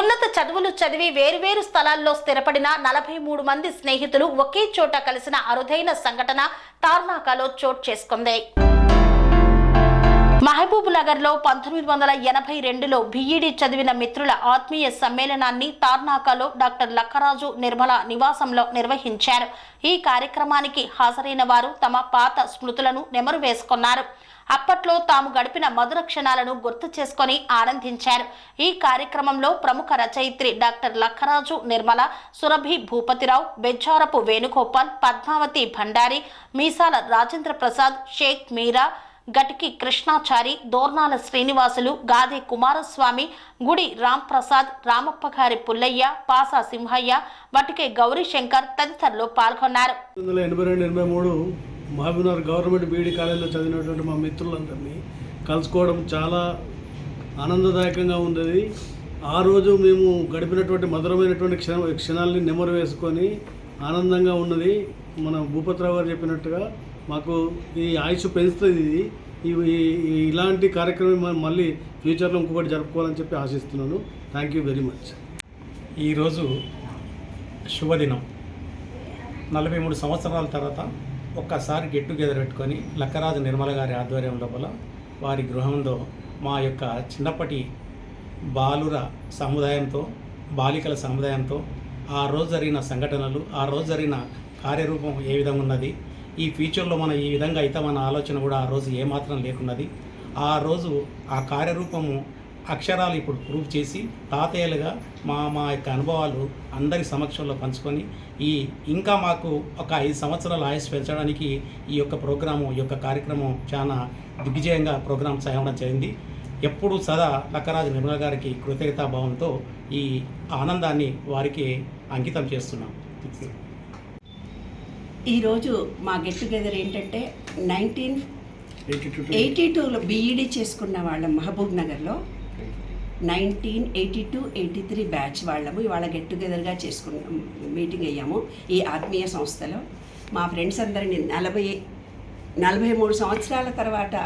ఉన్నత చదువులు చదివి వేరువేరు స్థలాల్లో స్థిరపడిన నలభై మూడు మంది స్నేహితులు ఒకే చోట కలిసిన అరుదైన సంఘటన తార్నాకలో చోటు చేసుకుంది. మహబూబ్ నగర్లో పంతొమ్మిది వందల ఎనభై రెండులో బిఈడి చదివిన మిత్రుల ఆత్మీయ సమ్మేళనాన్ని తార్నాకలో డాక్టర్ లక్కరాజు నిర్మల నివాసంలో నిర్వహించారు. ఈ కార్యక్రమానికి హాజరైన వారు తమ పాత స్మృతులను నెమరు వేసుకున్నారు. అప్పట్లో తాము గడిపిన మధుర క్షణాలను గుర్తు చేసుకొని ఆనందించారు. ఈ కార్యక్రమంలో ప్రముఖ రచయిత్రి డాక్టర్ లక్కరాజు నిర్మల సురభి భూపతిరావు బెజ్జారపు వేణుగోపాల్ పద్మావతి భండారి మీసాల రాజేంద్ర ప్రసాద్ షేక్ మీరా గటికి కృష్ణాచారి దోర్నాల శ్రీనివాసులు గాది కుమారస్వామి గుడి రాంప్రసాద్ రామప్ప గారి పుల్లయ్య పాసా సింహయ్య వటికే గౌరీశంకర్ తదితరులు పాల్గొన్నారు. వందల ఎనభై రెండు ఎనభై మూడు మహబూబ్నగర్ గవర్నమెంట్ బీఈడి కాలేజీలో చదివినటువంటి మా మిత్రులందరినీ కలుసుకోవడం చాలా ఆనందదాయకంగా ఉంది ఆ రోజు మేము గడిపినటువంటి మధురమైనటువంటి క్షణ క్షణాలని నెమరు వేసుకొని ఆనందంగా ఉన్నది. మన భూపతిరావు గారు చెప్పినట్టుగా మాకు ఈ ఆయుష్ పెంచుతుంది ఇది. ఇలాంటి కార్యక్రమం మళ్ళీ ఫ్యూచర్లో ఇంకొకటి జరుపుకోవాలని చెప్పి ఆశిస్తున్నాను. థ్యాంక్ యూ వెరీ మచ్ ఈరోజు శుభదినం. నలభై మూడు సంవత్సరాల తర్వాత ఒక్కసారి గెట్ టుగెదర్ పెట్టుకొని లక్కరాజు నిర్మల గారి ఆధ్వర్యం లోపల వారి గృహంలో మా యొక్క చిన్నప్పటి బాలుర సముదాయంతో బాలికల సముదాయంతో ఆ రోజు జరిగిన సంఘటనలు ఆ రోజు జరిగిన కార్యరూపం ఏ విధంగా ఉన్నది ఈ ఫ్యూచర్లో మనం ఈ విధంగా అయితే మన ఆలోచన కూడా ఆ రోజు ఏమాత్రం లేకున్నది. ఆ రోజు ఆ కార్యరూపము అక్షరాలు ఇప్పుడు ప్రూవ్ చేసి తాతయ్యలుగా మా మా యొక్క అనుభవాలు అందరి సమక్షంలో పంచుకొని ఈ ఇంకా మాకు ఒక ఐదు సంవత్సరాల ఆయుష్ పెంచడానికి ఈ యొక్క ప్రోగ్రాము ఈ యొక్క కార్యక్రమం చాలా దిగ్విజయంగా ప్రోగ్రాం చేయడం జరిగింది. ఎప్పుడు సదా లక్కరాజు నిర్మల గారికి కృతజ్ఞతాభావంతో ఈ ఆనందాన్ని వారికి అంకితం చేస్తున్నాం. ఈరోజు మా గెట్ టుగెదర్ ఏంటంటే నైన్టీన్ ఎయిటీ టూలో బీఈడీ చేసుకున్న వాళ్ళం మహబూబ్ నగర్లో. Nineteen eighty two eighty three batch వాళ్ళము. ఇవాళ గెట్ టుగెదర్గా చేసుకున్నాం మీటింగ్ అయ్యాము ఈ ఆత్మీయ సంస్థలో. మా ఫ్రెండ్స్ అందరిని నలభై నలభై మూడు సంవత్సరాల తర్వాత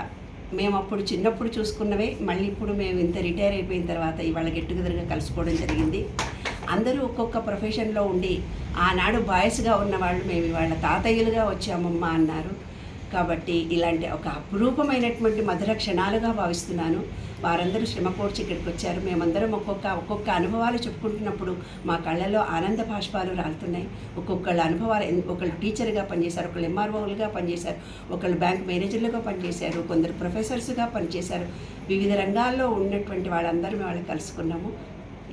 మేము అప్పుడు చిన్నప్పుడు చూసుకున్నవే. మళ్ళీ ఇప్పుడు మేము ఇంత రిటైర్ అయిపోయిన తర్వాత ఇవాళ గెట్ టుగెదర్గా కలుసుకోవడం జరిగింది. అందరూ ఒక్కొక్క ప్రొఫెషన్లో ఉండి ఆనాడు బాయ్స్గా ఉన్నవాళ్ళు మేము ఇవాళ తాతయ్యలుగా వచ్చామమ్మా అన్నారు. కాబట్టి ఇలాంటి ఒక అపురూపమైనటువంటి మధుర క్షణాలుగా భావిస్తున్నాను. వారందరూ శ్రమ కోర్చి ఇక్కడికి వచ్చారు. మేమందరం ఒక్కొక్క ఒక్కొక్క అనుభవాలు చెప్పుకుంటున్నప్పుడు మా కళ్ళలో ఆనంద భాష్పాలు రాలుతున్నాయి. ఒక్కొక్కళ్ళ అనుభవాలు ఒకళ్ళు టీచర్గా పనిచేశారు ఒకళ్ళు ఎంఆర్ఓలుగా పనిచేశారు ఒకళ్ళు బ్యాంక్ మేనేజర్లుగా పనిచేశారు కొందరు ప్రొఫెసర్స్గా పనిచేశారు. వివిధ రంగాల్లో ఉన్నటువంటి వాళ్ళందరూ మేము వాళ్ళు కలుసుకున్నాము.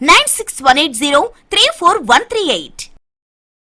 Nine six one eight zero three four one three eight